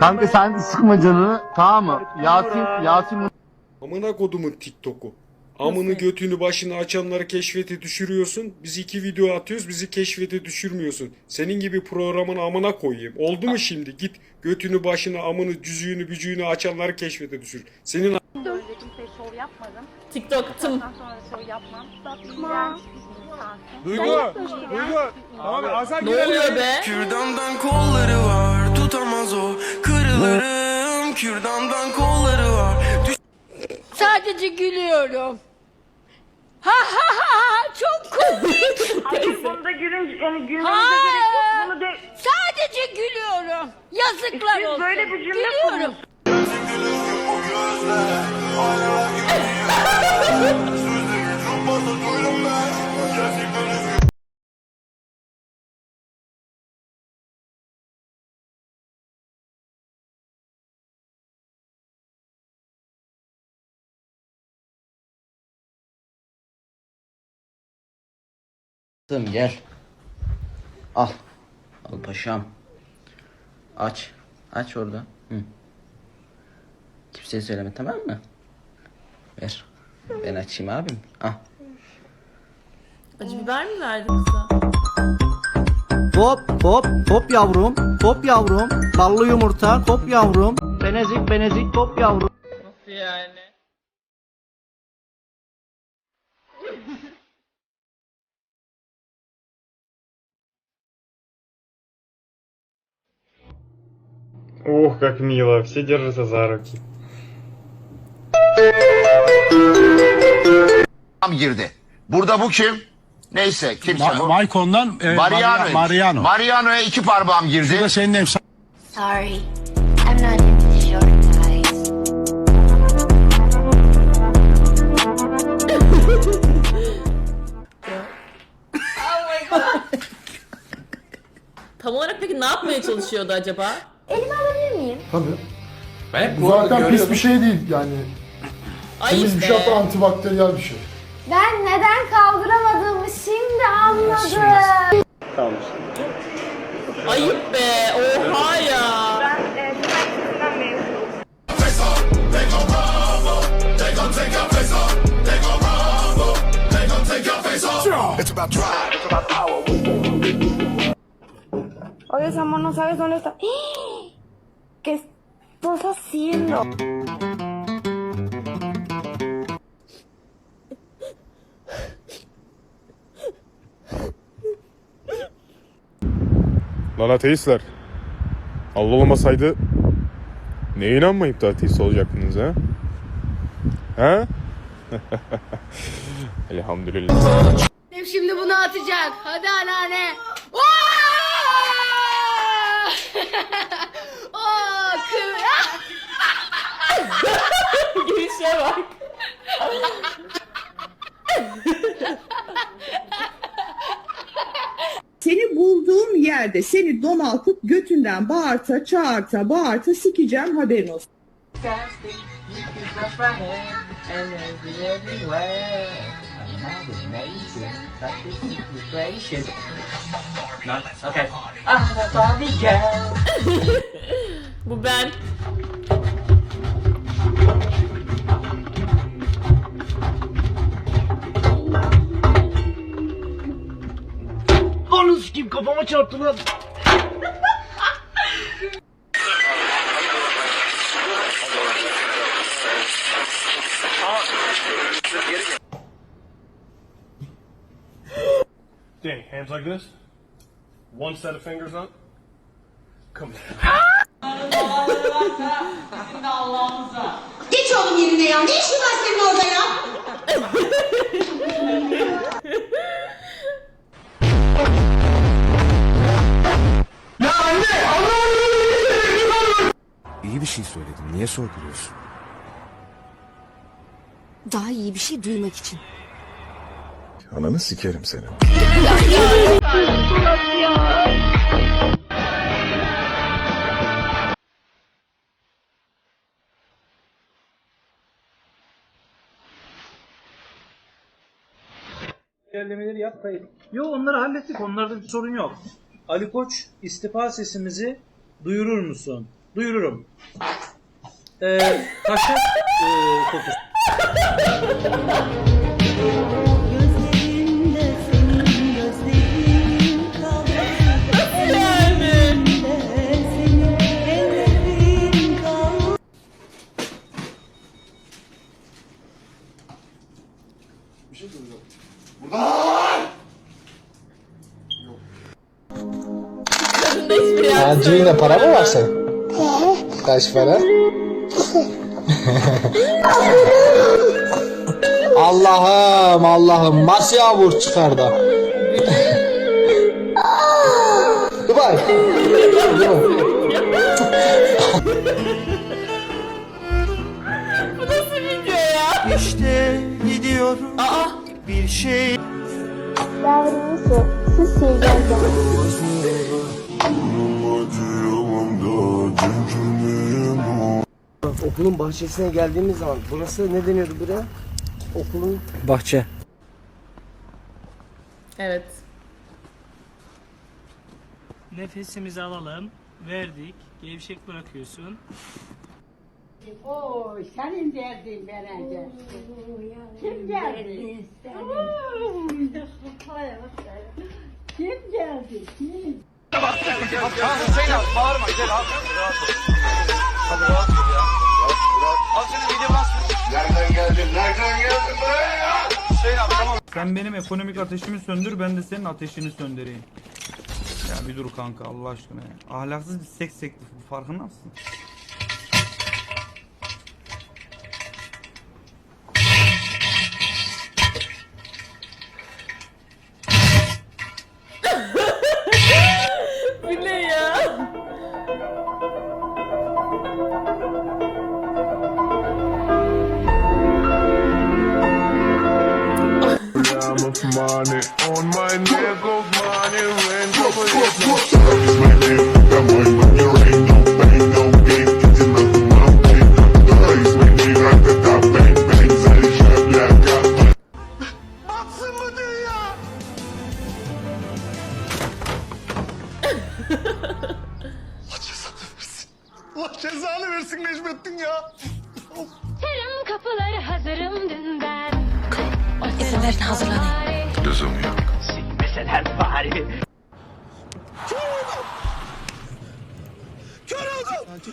Kanka sen de sıkma canını tamam mı? Yasin, Yasin Amına kodumun TikTok'u. Amını götünü başını açanları keşfete düşürüyorsun. Biz iki video atıyoruz bizi keşfete düşürmüyorsun. Senin gibi programın amına koyayım. Oldu mu şimdi? Git götünü başını amını cüzüğünü bücüğünü açanları keşfete düşür. Senin Önce kimseye şov yapmadım. TikTok'tım. Ondan sonra şov yapmam. İnsansın. Duygu, Duygu. Tamam Hasan Ne oluyor be? Kürdandan Kürdandan kolları var Sadece gülüyorum. Ha ha ha ha çok komik. Hayır bunda gülün, yani gülmenize gerek yok. Bunu de, Sadece gülüyorum. Yazıklar siz olsun. böyle bir cümle Gülüyorum. Kızım gel. Al. Al paşam. Aç. Aç orada. Hı. Kimseye söyleme tamam mı? Ver. Ben açayım abim. Al. Acı biber mi verdi kıza? Hop hop hop yavrum hop yavrum ballı yumurta hop yavrum benezik benezik hop yavrum Ух, как мило, все держатся за руки. Tam girdi. Burada bu kim? Neyse kimse bu. Maykon'dan e, Mariano. Mariano. Mariano'ya iki parmağım girdi. Bu da senin efsane. Sorry. I'm not into short guys. Tam olarak peki ne yapmaya çalışıyordu acaba? Elimi alabilir miyim? Zaten pis bir şey değil yani. Ay işte. antibakteriyel bir şey. Ben neden kaldıramadığımı şimdi anladım. Ayıp be. Oha ya. ben e, üniversitesinden mezunum. Oye, amor, no sabes dónde está. ¿Qué estás haciendo? Lan ateistler. Allah olmasaydı neye inanmayıp da ateist olacaktınız ha? Ha? Elhamdülillah. Şimdi bunu atacak. Hadi anneanne. Girişe bak. Seni bulduğum yerde seni domaltıp götünden bağırta çağırta bağırta sikeceğim haberin olsun. Bu ben. Anı sikeyim kafama çarptı lan Okay, hands like this. One set of fingers up. Come Geç oğlum yerine ya. Ne işin var senin orada ya? İyi bir şey söyledim. Niye sorguluyorsun? Daha iyi bir şey duymak için. Ananı sikerim seni. Yerlemeleri yapmayın. Yo onları hallettik onlarda bir sorun yok. Ali Koç istifa sesimizi duyurur musun? duyururum. Ee, taşak e, kokusu. Kadında hiçbir yapmıyor. Cebinde para mı var senin? Kaç para? Allah'ım Allah'ım nasıl yağmur çıkardı? Dubai. Bu nasıl video ya? İşte gidiyorum Aa. Bir şey. Okulun bahçesine geldiğimiz zaman burası ne deniyordu buraya? Okulun bahçe. Evet. Nefesimizi alalım. Verdik. Gevşek bırakıyorsun. Oy senin derdin bence. Kim geldi? Kim geldi? Kim? Nereden geldin? Nereden geldin buraya? Sen benim ekonomik ateşimi söndür ben de senin ateşini söndüreyim. Ya bir dur kanka Allah aşkına ya. Ahlaksız bir seks teklifi bu farkında mısın? Allah cezanı versin? Necmettin ya. Yarım kapıları hazırım dünden. Lüzum yok.